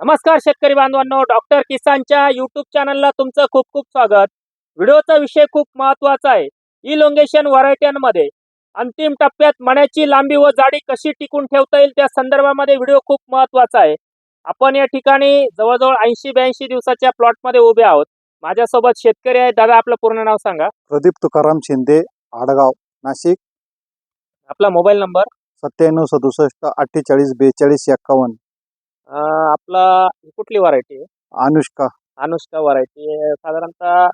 नमस्कार शेतकरी बांधवांनो डॉक्टर किसानच्या युट्यूब चॅनलला तुमचं खूप खूप स्वागत. व्हिडिओचा विषय खूप महत्त्वाचा आहे. इलोंगेशन व्हरायट्यांमध्ये अंतिम टप्प्यात मण्याची लांबी व जाडी कशी टिकून ठेवता येईल त्या संदर्भामध्ये व्हिडिओ खूप महत्त्वाचा आहे. आपण या ठिकाणी जवळजवळ ऐंशी ब्याऐंशी दिवसाच्या प्लॉटमध्ये उभे आहोत. माझ्यासोबत शेतकरी आहे दादा आपलं पूर्ण नाव सांगा. प्रदीप तुकाराम शिंदे आडगाव नाशिक. आपला मोबाईल नंबर? सत्त्याण्णव सदुसष्ट अठ्ठेचाळीस बेचाळीस एक्कावन्न. अं, आपला कुठली व्हरायटी आहे? अनुष्का. अनुष्का व्हरायटी साधारणतः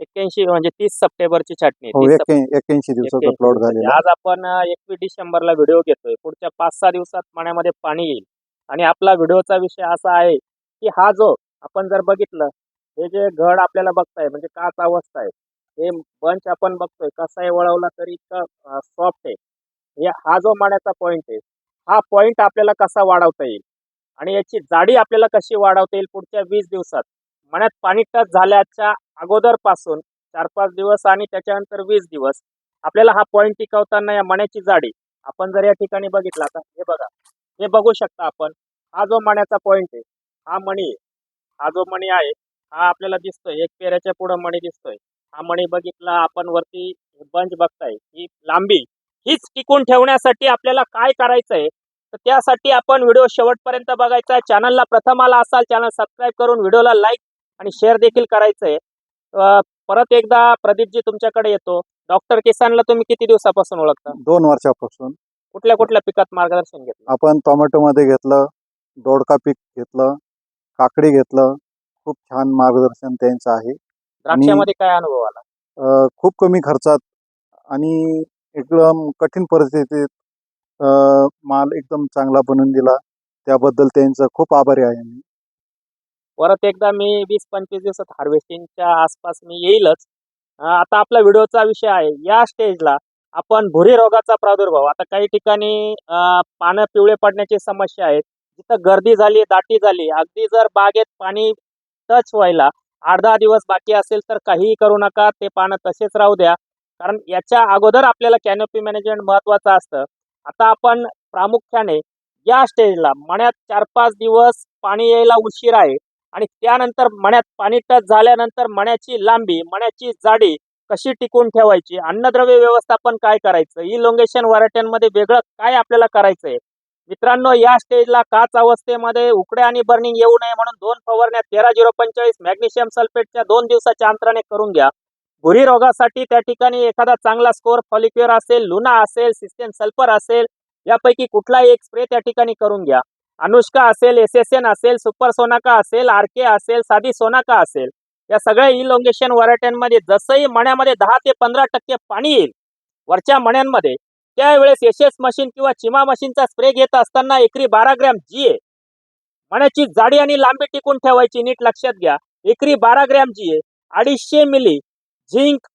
एक्क्याऐंशी म्हणजे तीस सप्टेंबरची छाटणी आहे. हो 30 एक्या- एक्याऐंशी दिवसाचा 81 प्लॉट. झालेला आज आपण एकवीस डिसेंबरला व्हिडिओ घेतोय. पुढच्या पाच सहा दिवसात पाण्यामध्ये पाणी येईल. आणि आपला व्हिडिओचा विषय असा आहे की हा जो आपण जर बघितलं हे जे घड आपल्याला बघताय म्हणजे काच अवस्था आहे हे बंच आपण बघतोय कसाही वळवला तरी इतका सॉफ्ट आहे. हे हा जो माण्याचा पॉइंट आहे हा पॉइंट आपल्याला कसा वाढवता येईल? आणि याची जाडी आपल्याला कशी वाढवता येईल पुढच्या वीस दिवसात? मण्यात पाणी टच झाल्याच्या अगोदरपासून चार पाच दिवस आणि त्याच्यानंतर वीस दिवस आपल्याला हा पॉईंट टिकवताना या मण्याची जाडी आपण जर या ठिकाणी बघितला आता हे बघा. हे बघू शकता आपण. हा जो मण्याचा पॉईंट आहे हा मणी आहे. हा जो मणी आहे हा आपल्याला दिसतोय. एक पेऱ्याच्या पुढं मणी दिसतोय. हा मणी बघितला आपण वरती बंच बघताय. ही लांबी हीच टिकून ठेवण्यासाठी आपल्याला काय करायचं आहे तर त्यासाठी आपण व्हिडिओ शेवटपर्यंत बघायचा आहे. चॅनलला प्रथम आला असाल चॅनल सबस्क्राईब करून व्हिडिओला लाईक आणि शेअर देखील करायचं आहे परत एकदा प्रदीपजी तुमच्याकडे येतो. डॉक्टर किसानला तुम्ही किती दिवसापासून ओळखता? दोन वर्षापासून. कुठल्या कुठल्या पिकात मार्गदर्शन घेतलं? आपण टोमॅटो मध्ये घेतलं दोडका पीक घेतलं काकडी घेतलं. खूप छान मार्गदर्शन त्यांचं आहे. द्राक्षामध्ये काय अनुभव आला? खूप कमी खर्चात आणि एकदम कठीण परिस्थितीत माल एकदम चांगला बनवून दिला. त्याबद्दल त्यांचा खूप आभारी आहे मी. परत एकदा मी वीस पंचवीस दिवसात हार्वेस्टिंगच्या आसपास मी येईलच. आता आपला व्हिडिओचा विषय आहे. या स्टेजला आपण भुरी रोगाचा प्रादुर्भाव आता काही ठिकाणी पानं पिवळे पडण्याची समस्या आहे जिथं गर्दी झाली दाटी झाली अगदी जर बागेत पाणी टच व्हायला अर्धा दिवस बाकी असेल तर काहीही करू नका ते पानं तसेच राहू द्या. कारण याच्या अगोदर आपल्याला कॅनोपी मॅनेजमेंट महत्वाचं असतं. आता आपण प्रामुख्याने या स्टेजला मण्यात चार पाच दिवस पाणी यायला उशीर आहे आणि त्यानंतर मण्यात पाणी टच झाल्यानंतर मण्याची लांबी मण्याची जाडी कशी टिकून ठेवायची? अन्नद्रव्य व्यवस्थापन काय करायचं? इलोंगेशन व्हरायट्यांमध्ये वेगळं काय आपल्याला करायचंय? मित्रांनो या स्टेजला काच अवस्थेमध्ये उकडे आणि बर्निंग येऊ नये म्हणून दोन फवारण्या तेरा झिरो पंचेचाळीस मॅग्नेशियम सल्फेटच्या दोन दिवसाच्या अंतराने करून घ्या. भुरी रोगासाठी त्या ठिकाणी एखादा चांगला स्कोर फॉलिक्युअर असेल लुना असेल सिस्टेम सल्फर असेल यापैकी कुठलाही एक स्प्रे त्या ठिकाणी करून घ्या. अनुष्का असेल एस एस एन असेल सुपर सोनाका असेल आर के असेल साधी सोनाका असेल या सगळ्या इलोंगेशन व्हरायट्यांमध्ये जसंही मण्यामध्ये दहा ते पंधरा टक्के पाणी येईल वरच्या मण्यांमध्ये त्यावेळेस एस एस मशीन किंवा चिमा मशीनचा स्प्रे घेत असताना एकरी बारा ग्रॅम जी ए. मण्याची जाडी आणि लांबी टिकून ठेवायची नीट लक्षात घ्या एकरी बारा ग्रॅम जी अडीचशे मिली झिंक.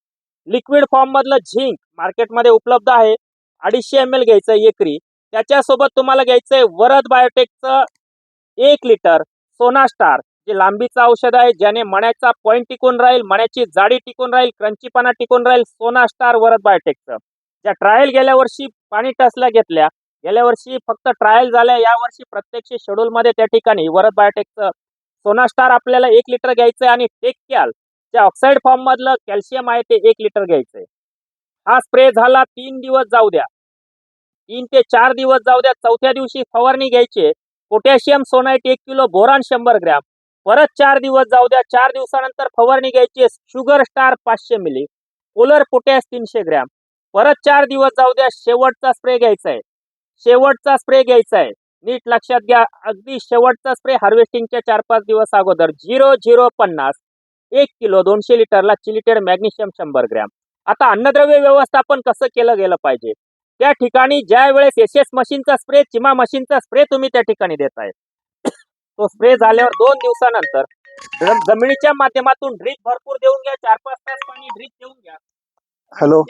लिक्विड फॉर्म मधलं झिंक मार्केटमध्ये उपलब्ध आहे. अडीचशे एम एल घ्यायचं एकरी. त्याच्यासोबत तुम्हाला घ्यायचंय वरद बायोटेकचं एक लिटर सोना स्टार जे लांबीचं औषध आहे ज्याने मण्याचा पॉईंट टिकून राहील मण्याची जाडी टिकून राहील क्रंचीपणा टिकून राहील सोना स्टार वरद बायोटेकचं. ज्या ट्रायल गेल्या वर्षी पाणी टसल्या घेतल्या गेल्या वर्षी फक्त ट्रायल झाल्या यावर्षी प्रत्यक्ष शेड्यूलमध्ये त्या ठिकाणी वरद बायोटेकचं सोना स्टार आपल्याला एक लिटर घ्यायचंय आणि टेक कॅल जे ऑक्साईड फॉर्म मधलं कॅल्शियम आहे ते एक लिटर घ्यायचंय. हा स्प्रे झाला तीन दिवस जाऊ द्या. तीन ते चार दिवस जाऊ द्या. चौथ्या दिवशी फवारणी घ्यायची पोटॅशियम सोनाईट एक किलो बोरान शंभर ग्रॅम. परत चार दिवस जाऊ द्या. चार दिवसानंतर फवारणी घ्यायची शुगर स्टार पाचशे मिली. पोलर पोटॅश तीनशे ग्रॅम. परत चार दिवस जाऊ द्या. शेवटचा स्प्रे घ्यायचा आहे शेवटचा स्प्रे घ्यायचा आहे नीट लक्षात घ्या. अगदी शेवटचा स्प्रे हार्वेस्टिंगच्या चार पाच दिवस अगोदर. झिरो झिरो पन्नास. एक किलो दोनशे लिटरला चिलिटेड मॅग्नेशियम शंभर ग्रॅम. आता अन्नद्रव्य व्यवस्थापन कसं केलं गेलं पाहिजे? त्या ठिकाणी ज्या वेळेस एस एस मशीनचा स्प्रे चिमा मशीनचा स्प्रे तुम्ही त्या ठिकाणी देताय. तो स्प्रे झाल्यावर दोन दिवसानंतर जम- जमिनीच्या माध्यमातून ड्रीप भरपूर देऊन घ्या चार पाच तास पाणी ड्रीप देऊन घ्या. हॅलो.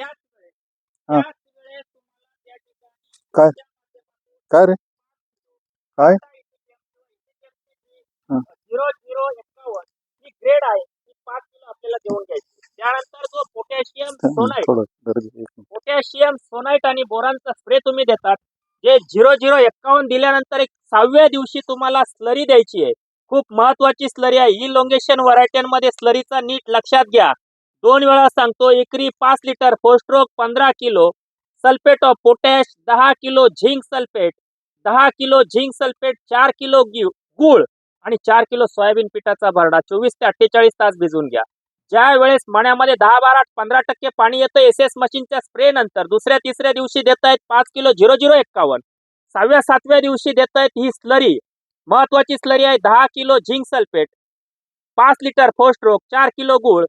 काय? काय रे? काय? झिरो झिरो एक्कावन्न ही. ग्रेड आहे. आपल्याला देऊन घ्यायची. त्यानंतर जो पोटॅशियम सोनाईट पोटॅशियम सोनाईट आणि बोरानचा स्प्रे तुम्ही देतात जे झिरो झिरो एक्कावन्न दिल्यानंतर एक सहाव्या दिवशी तुम्हाला स्लरी द्यायची आहे. खूप महत्वाची स्लरी आहे. ही लोंगेशन व्हरायट्यांमध्ये स्लरीचा नीट लक्षात घ्या. दोन वेळा सांगतो एकरी पाच लिटर फोस्ट्रोक पंधरा किलो सल्फेट ऑफ पोटॅश दहा किलो झिंक सल्फेट दहा किलो झिंक सल्फेट चार किलो गूळ आणि चार किलो सोयाबीन पिठाचा भरडा. चोवीस ते अठ्ठेचाळीस तास भिजवून घ्या. ज्या वेळेस मण्यामध्ये दहा बारा पंधरा टक्के पाणी येतं एस एस मशीनच्या स्प्रे नंतर दुसऱ्या तिसऱ्या दिवशी देत आहेत पाच किलो झिरो झिरो एक्कावन्न. सहाव्या सातव्या दिवशी देत आहेत ही स्लरी महत्वाची स्लरी आहे दहा किलो झिंक सल्फेट पाच लिटर फोस्ट्रोक चार किलो गूळ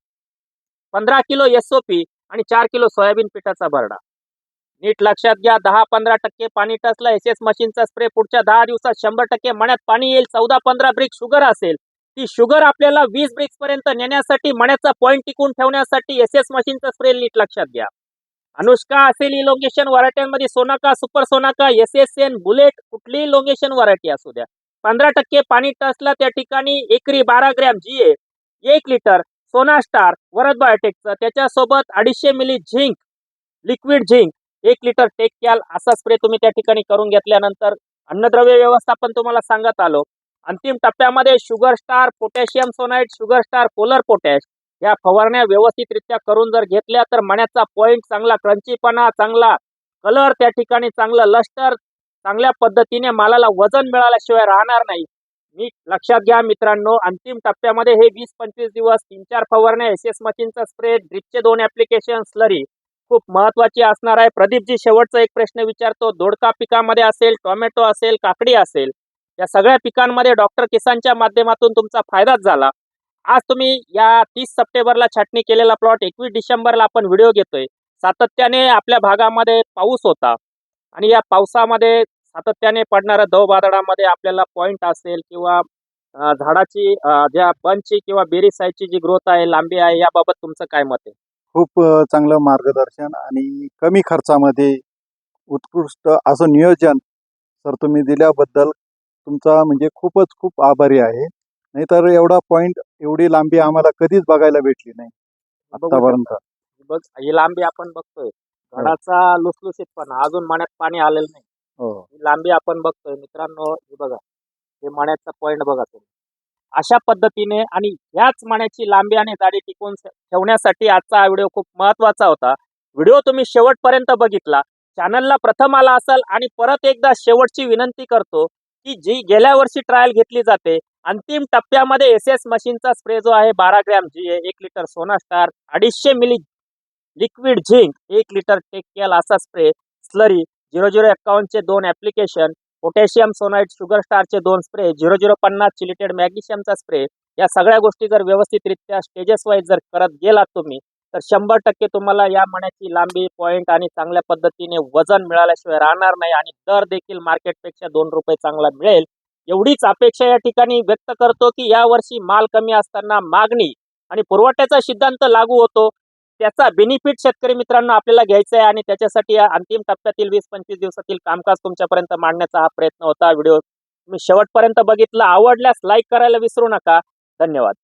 पंधरा किलो एस ओ पी आणि चार किलो सोयाबीन पिठाचा भरडा नीट लक्षात घ्या दहा पंधरा टक्के पाणी टचला एस एस मशीनचा स्प्रे पुढच्या दहा दिवसात शंभर टक्के मण्यात पाणी येईल चौदा पंधरा ब्रिक शुगर असेल. ती शुगर आपल्याला वीस ब्रिक्स पर्यंत नेण्यासाठी मण्याचा पॉईंट टिकून ठेवण्यासाठी एस एस मशीनचा स्प्रे नीट लक्षात घ्या. अनुष्का असेल elongation व्हरायट्यांमध्ये Sonaka super Sonaka S S N bullet कुठलीही लोकेशन व्हरायटी असू द्या. पंधरा टक्के पाणी टचला त्या ठिकाणी एकरी बारा ग्रॅम जी ए एक लिटर सोना स्टार वरद बायोटेकचं त्याच्यासोबत अडीचशे मिली झिंक लिक्विड झिंक एक लिटर टेक कॅल असा स्प्रे तुम्ही त्या ठिकाणी करून घेतल्यानंतर अन्नद्रव्य व्यवस्थापन तुम्हाला सांगत आलो. अंतिम टप्प्यामध्ये sugar star potassium schoenite sugar star polar potash या फवारण्या व्यवस्थितरित्या करून जर घेतल्या तर मण्याचा पॉईंट चांगला क्रंचीपणा चांगला कलर त्या ठिकाणी चांगलं लष्टर चांगल्या पद्धतीने मालाला वजन मिळाल्याशिवाय राहणार नाही. मी लक्षात घ्या मित्रांनो अंतिम टप्प्यामध्ये हे वीस पंचवीस दिवस तीन चार फवारण्या एस एस मशीनचा स्प्रे ड्रिपचे दोन ऍप्लिकेशन स्लरी खूप महत्वाची असणार आहे. प्रदीपजी शेवटचा एक प्रश्न विचारतो दोडका पिकामध्ये असेल टोमॅटो असेल काकडी असेल या सगळ्या पिकांमध्ये डॉक्टर किसानच्या माध्यमातून तुमचा फायदाच झाला. आज तुम्ही या तीस सप्टेंबरला छाटणी केलेला प्लॉट एकवीस डिसेंबरला आपण व्हिडिओ घेतोय. सातत्याने आपल्या भागामध्ये पाऊस होता आणि या पावसामध्ये सातत्याने पडणाऱ्या दव बादळामध्ये आपल्याला पॉईंट असेल किंवा झाडाची ज्या बंचची किंवा बेरी साईजची जी ग्रोथ आहे लांबी आहे याबाबत तुमचं काय मत आहे? खूप चांगलं मार्गदर्शन आणि कमी खर्चामध्ये उत्कृष्ट असं नियोजन सर तुम्ही दिल्याबद्दल तुमचा म्हणजे खूपच खूप आभारी आहे. नाहीतर एवढा पॉइंट एवढी लांबी आम्हाला कधीच बघायला भेटली नाही. आतापर्यंत. बघ ही लांबी आपण बघतोय. झाडाचा लुसलुसीतपणा अजून मण्यात पाणी आलेलं नाही. हो. ही लांबी आपण बघतोय. मित्रांनो हे बघा. हे मण्याचा पॉईंट बघा तुम्ही. अशा पद्धतीने आणि ह्याच मण्याची लांबी आणि जाडी टिकवून ठेवण्यासाठी आजचा हा व्हिडिओ खूप महत्त्वाचा होता. व्हिडिओ तुम्ही शेवटपर्यंत बघितला. चॅनलला प्रथम आला असाल आणि परत एकदा शेवटची विनंती करतो की जी गेल्या वर्षी ट्रायल घेतली जाते अंतिम टप्प्यामध्ये एस एस मशीनचा स्प्रे जो आहे बारा ग्रॅम जी आहे एक लिटर सोना स्टार अडीचशे मिली लिक्विड झिंक एक लिटर टेक केल असा स्प्रे स्लरी झिरो झिरो एक्कावन्नचे दोन ॲप्लिकेशन पोटॅशियम सोनाईट शुगर स्टारचे दोन स्प्रे झिरो झिरो पन्नास चिलिटेड मॅग्नेशियमचा स्प्रे या सगळ्या गोष्टी जर व्यवस्थितरित्या स्टेजेस वाईज जर करत गेलात तुम्ही तर शंभर टक्के तुम्हाला या मण्याची लांबी पॉईंट आणि चांगल्या पद्धतीने वजन मिळाल्याशिवाय राहणार नाही आणि दर देखील मार्केटपेक्षा दोन रुपये चांगला मिळेल. एवढीच अपेक्षा या ठिकाणी व्यक्त करतो की या वर्षी माल कमी असताना मागणी आणि पुरवठ्याचा सिद्धांत लागू होतो. त्याचा बेनिफिट शेतकरी मित्रांनो आपल्याला घ्यायचा आहे आणि त्याच्यासाठी या अंतिम टप्प्यातील वीस पंचवीस दिवसातील कामकाज तुमच्यापर्यंत मांडण्याचा हा प्रयत्न होता. व्हिडिओ तुम्ही शेवटपर्यंत बघितला. आवडल्यास लाईक करायला विसरू नका. धन्यवाद.